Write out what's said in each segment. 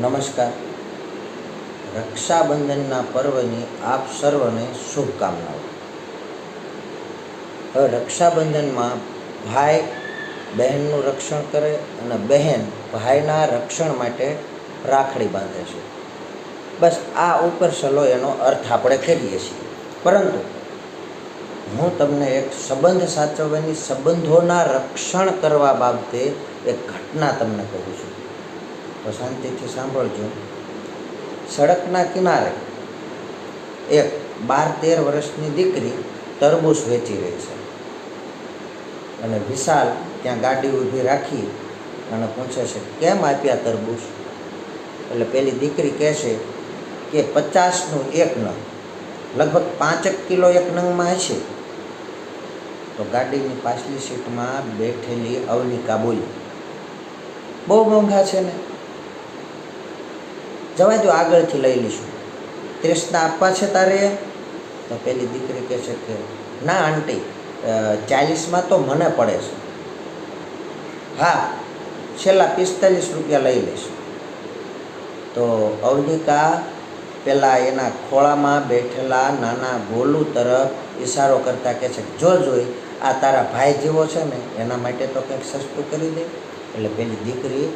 નમસ્કાર. રક્ષાબંધનના પર્વની આપ સર્વને શુભકામનાઓ. હવે રક્ષાબંધનમાં ભાઈ બહેનનું રક્ષણ કરે અને બહેન ભાઈના રક્ષણ માટે રાખડી બાંધે છે. બસ આ ઉપર સલો એનો અર્થ આપણે કરીએ છીએ. પરંતુ હું તમને એક સંબંધ સાચવવાની સંબંધોના રક્ષણ કરવા બાબતે એક ઘટના તમને કહું છું. તો શાંતિથી સાંભળજો. સડકના કિનારે એક બાર તેર વર્ષની દીકરી તરબૂચ વેચી રહી છે. અને વિશાલ ત્યાં ગાડી ઊભી રાખી અને પૂછે છે, કેમ આપ્યા તરબૂચ? એટલે પેલી દીકરી કહે છે કે, પચાસનું એક નંગ. લગભગ પાંચેક કિલો એક નંગમાં હશે. તો ગાડીની પાછલી સીટમાં બેઠેલી અવનિકા બોલી, બહુ મોંઘા છે ને? જવા દો આગળથી લઈ લઈશું. ત્રેસના આપવા છે તારે? તો પેલી દીકરી કહે છે કે, ના આંટી ચાલીસમાં તો મને પડે છે. હા, છેલ્લા પિસ્તાલીસ રૂપિયા લઈ લઈશ. તો અવનિકા પેલા એના ખોળામાં બેઠેલા નાના ગોલુ તરફ ઈશારો કરતા કહે છે, જો જોઈ, આ તારા ભાઈ જેવો છે ને, એના માટે તો કંઈક સસ્તું કરી દે. એટલે પેલી દીકરી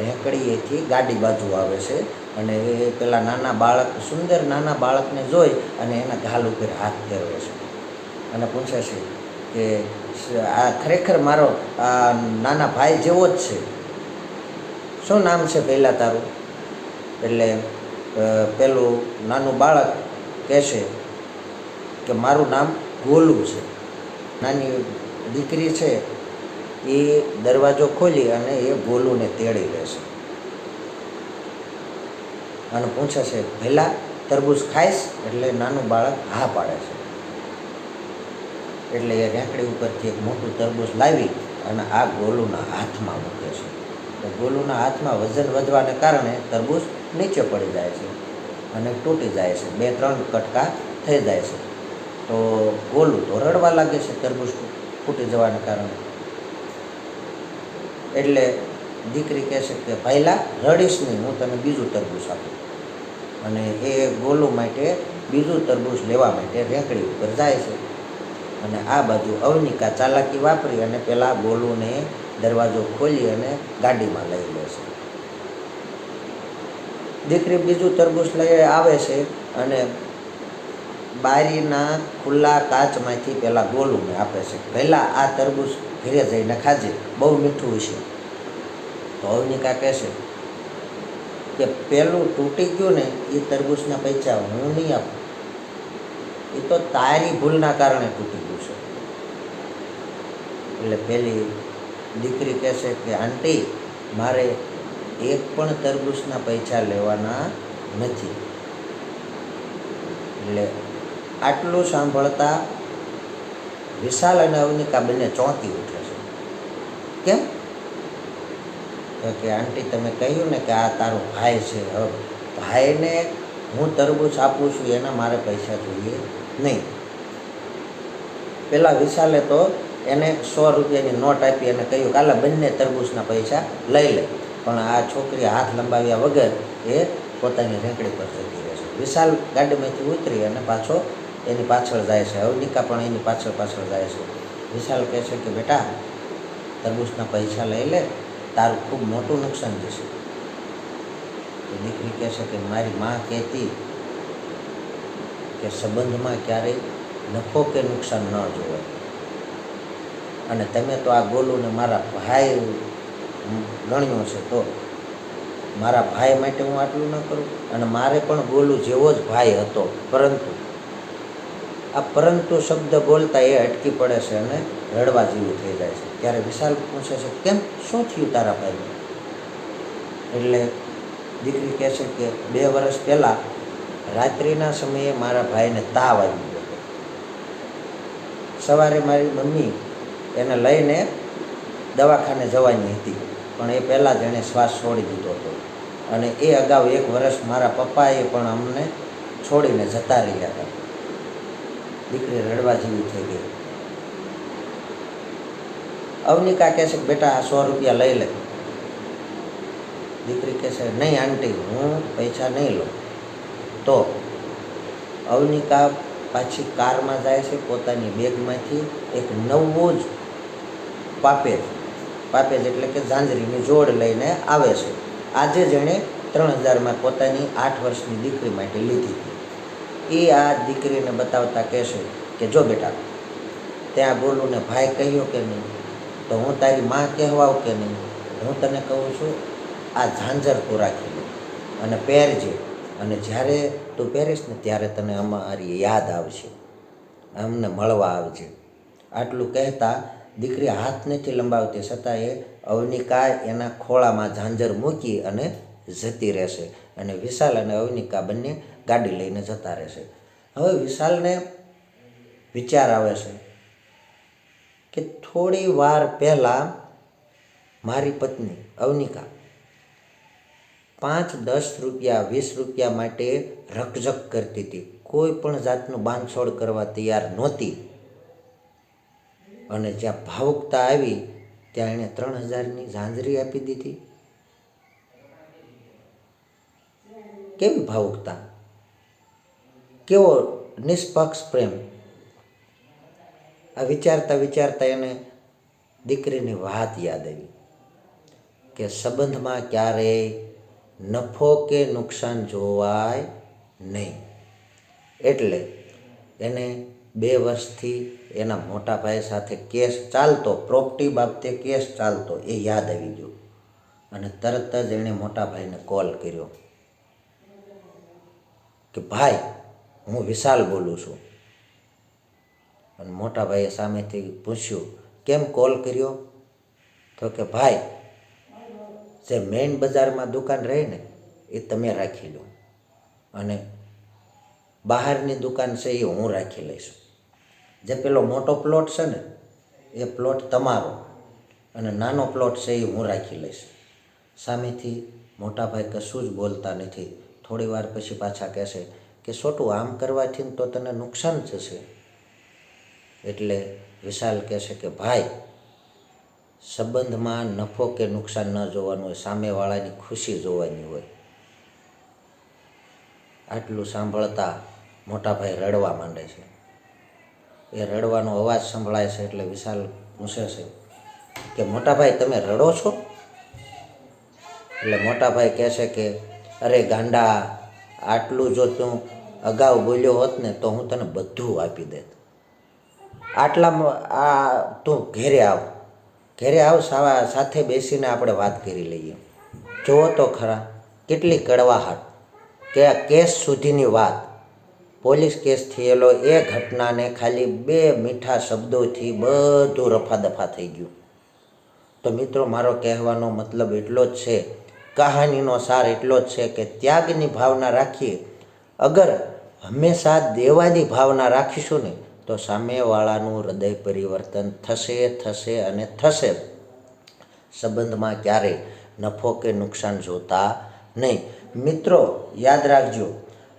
રેકડીએથી ગાડી બાજુ આવે છે. અને એ પેલા નાના બાળક, સુંદર નાના બાળકને જોઈ અને એના ગાલ ઉપર હાથ ફેરવે છે. અને પૂછે છે કે, આ ખરેખર મારો આ નાના ભાઈ જેવો જ છે. શું નામ છે પહેલાં તારું? એટલે પેલું નાનું બાળક કહેશે કે, મારું નામ ગોલું છે. નાની દીકરી છે. એ દરવાજો ખોલી અને એ ગોલુને તેડી લેશે અને પૂછે છે. પહેલાં તરબૂચ ખાઈશ એટલે નાનું બાળક હા પાડે છે. એટલે એ રેંકડી ઉપરથી એક મોટું તરબૂચ લાવી અને આ ગોલુના હાથમાં મૂકે છે. તો ગોલુના હાથમાં વજન વધવાને કારણે તરબૂચ નીચે પડી જાય છે અને તૂટી જાય છે. બે, ત્રણ કટકા થઈ જાય છે. તો ગોલું તો રડવા લાગે છે તરબૂચ ફૂટી જવાને કારણે. એટલે દીકરી કહે છે કે પહેલાં રડીશ નહીં, હું તને બીજું તરબૂચ આપું. અને એ ગોલુ માટે બીજું તરબૂચ લેવા માટે રેંકડી ઉપર જાય છે. અને આ બાજુ અવનિકા ચાલાકી વાપરી અને પેલા ગોલુને દરવાજો ખોલી અને ગાડીમાં લઈ લે છે. દીકરી બીજું તરબૂચ લઈ આવે છે અને બારીના ખુલ્લા કાચમાંથી પેલા ગોલુને આપે છે. પહેલાં આ તરબૂચ ઘરે જઈને ખાજે, બહુ મીઠું છે તો અવનિકા કહે કે પેલું તૂટી ગયું ને એ તરબૂચના પૈસા હું નહીં આપું. એ તો તારી ભૂલના કારણે તૂટી ગયું છે. એટલે પેલી દીકરી કહેશે કે, આંટી, મારે એક પણ તરબૂચના પૈસા લેવાના નથી. એટલે આટલું સાંભળતા વિશાલ અને અવનિકા બંને ચોંકી ઉઠે છે. કેમ? તો કે આંટી, તમે કહ્યું ને કે આ તારો ભાઈ છે, હવે ભાઈને હું તરબૂચ આપું છું, એના મારે પૈસા જોઈએ નહીં. પેલા વિશાલે તો એને સો રૂપિયાની નોટ આપી અને કહ્યું કાલે બંને તરબૂચના પૈસા લઈ લે. પણ આ છોકરી હાથ લંબાવ્યા વગર એ પોતાની રેંકડી પર જતી રહે છે. વિશાલ ગાડીમાંથી ઉતરી અને પાછો એની પાછળ જાય છે. અવનિકા પણ એની પાછળ પાછળ જાય છે. વિશાલ કહે છે કે, બેટા, તરબૂચના પૈસા લઈ લે તારું ખૂબ મોટું નુકસાન જશે તો દીકરી કહે છે કે મારી માં કહેતી કે સંબંધમાં ક્યારેય નફો કે નુકસાન ન જોવાય અને તમે તો આ ગોલુને મારા ભાઈ ગણ્યો છે, તો મારા ભાઈ માટે હું આટલું ન કરું? અને મારે પણ ગોલું જેવો જ ભાઈ હતો, પરંતુ આ પરંતુ શબ્દ બોલતા એ અટકી પડે છે અને રડવા જેવું થઈ જાય છે. ત્યારે વિશાલ પૂછે છે, કેમ? શું થયું તારા ભાઈ એટલે દીકરી કહે છે કે, બે વર્ષ પહેલાં રાત્રિના સમયે મારા ભાઈને તાવ આવી ગયો સવારે મારી મમ્મી એને લઈને દવાખાને જવાની હતી, પણ એ પહેલાં જ એણે શ્વાસ છોડી દીધો હતો. અને એ અગાઉ એક વર્ષ મારા પપ્પાએ પણ અમને છોડીને જતા રહ્યા હતા. દીકરી રડવા જેવી થઈ ગઈ. અવનિકા કહે છે કે બેટા આ સો રૂપિયા લઈ લે. દીકરી કહેશે નહીં આંટી, હું પૈસા નહીં લઉં. તો અવનિકા પાછી કારમાં જાય છે, પોતાની બેગમાંથી એક નવો જ પાપેજ પાપેજ એટલે કે ઝાંઝરીની જોડ લઈને આવે છે. આજે જ એણે ત્રણ હજારમાં પોતાની આઠ વર્ષની દીકરી માટે લીધી. એ આ દીકરીને બતાવતા કહેશે કે, જો બેટા, ત્યાં બોલું ને ભાઈ કહ્યો કે નહીં, તો હું તારી માં કહેવાઉં કે નહીં? હું તને કહું છું, આ ઝાંઝર તું રાખી લે અને પહેરજે. અને જ્યારે તું પહેરીશ ને ત્યારે તને અમારી યાદ આવશે, અમને મળવા આવજે. આટલું કહેતા દીકરી હાથ નથી લંબાવતી, છતાં એ અવનિકા એના ખોળામાં ઝાંઝર મૂકી અને જતી રહેશે. અને વિશાલ અને અવનિકા બંને ગાડી લઈને જતા રહેશે હવે વિશાલને વિચાર આવે છે કે થોડી વાર પહેલાં મારી પત્ની અવનિકા પાંચ, દસ રૂપિયા, વીસ રૂપિયા માટે રકઝક કરતી હતી. કોઈ પણ જાતનું બાંધછોડ કરવા તૈયાર નહોતી. અને જ્યાં ભાવુકતા આવી, ત્યાં એણે ત્રણ હજારની ઝાંઝરી આપી દીધી. કેવી ભાવુકતા? કેવો નિષ્પક્ષ પ્રેમ? આ વિચારતા વિચારતા એને દીકરીની વાત યાદ આવી કે સંબંધમાં ક્યારેય નફો કે નુકસાન જોવાય નહીં. એટલે એને બે વર્ષથી એના મોટા ભાઈ સાથે કેસ ચાલતો, પ્રોપર્ટી બાબતે કેસ ચાલતો, એ યાદ આવી ગયો. અને તરત જ એણે મોટા ભાઈને કોલ કર્યો કે, ભાઈ હું વિશાલ બોલું છું. અને મોટા ભાઈએ સામેથી પૂછ્યું, કેમ કોલ કર્યો? તો કે, ભાઈ, જે મેઇન બજારમાં દુકાન રહી ને, એ તમે રાખી લો. અને બહારની દુકાન છે એ હું રાખી લઈશ. જે પેલો મોટો પ્લોટ છે ને, એ પ્લોટ તમારો. અને નાનો પ્લોટ છે એ હું રાખી લઈશ. સામેથી મોટાભાઈ કશું જ બોલતા નથી. થોડી વાર પછી પાછા કહેશે કે છોટું આમ કરવાથી તો તને નુકસાન થશે. એટલે વિશાલ કહેશે કે, ભાઈ, સંબંધમાં નફો કે નુકસાન ન જોવાનું હોય, સામેવાળાની ખુશી જોવાની હોય. આટલું સાંભળતા મોટાભાઈ રડવા માંડે છે. એ રડવાનો અવાજ સંભળાય છે એટલે વિશાલ પૂછે છે કે, મોટાભાઈ, તમે રડો છો? એટલે મોટાભાઈ કહે છે કે, અરે ગાંડા આટલું જો તું અગાઉ બોલ્યો હોત ને તો હું તને બધું આપી દેત. આટલામાં આ તું ઘેરે આવ. ઘેરે આવ સાવા સાથે બેસીને આપણે વાત કરી લઈએ. જુઓ તો ખરા, કેટલી કડવાહટ. કે આ કેસ સુધીની વાત. પોલીસ કેસ થયેલો, એ ઘટનાને ખાલી બે મીઠા શબ્દોથી બધું રફા દફા થઈ ગયું. તો મિત્રો, મારો કહેવાનો મતલબ એટલો જ છે કહાનીનો સાર એટલો જ છે કે ત્યાગની ભાવના રાખીએ અગર હંમેશા દેવાની ભાવના રાખીશું ને તો સામેવાળાનું હૃદય પરિવર્તન થશે થશે અને થશે સંબંધમાં ક્યારેય નફો કે નુકસાન જોતા નહીં મિત્રો યાદ રાખજો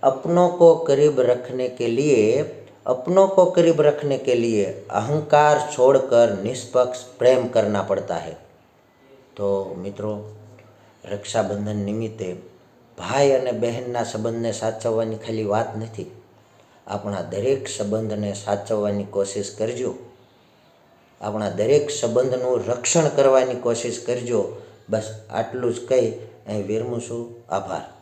अपनों को करीब रखने के लिए अपनों को करीब रखने के लिए अहंकार छोड़कर निष्पक्ष प्रेम करना पड़ता है તો મિત્રો રક્ષાબંધન નિમિત્તે ભાઈ અને બહેનના સંબંધને સાચવવાની ખાલી વાત નથી. આપણા દરેક સંબંધને સાચવવાની કોશિશ કરજો. આપણા દરેક સંબંધનું રક્ષણ કરવાની કોશિશ કરજો. બસ આટલું જ કહી અહીં વિરમું છું. આભાર.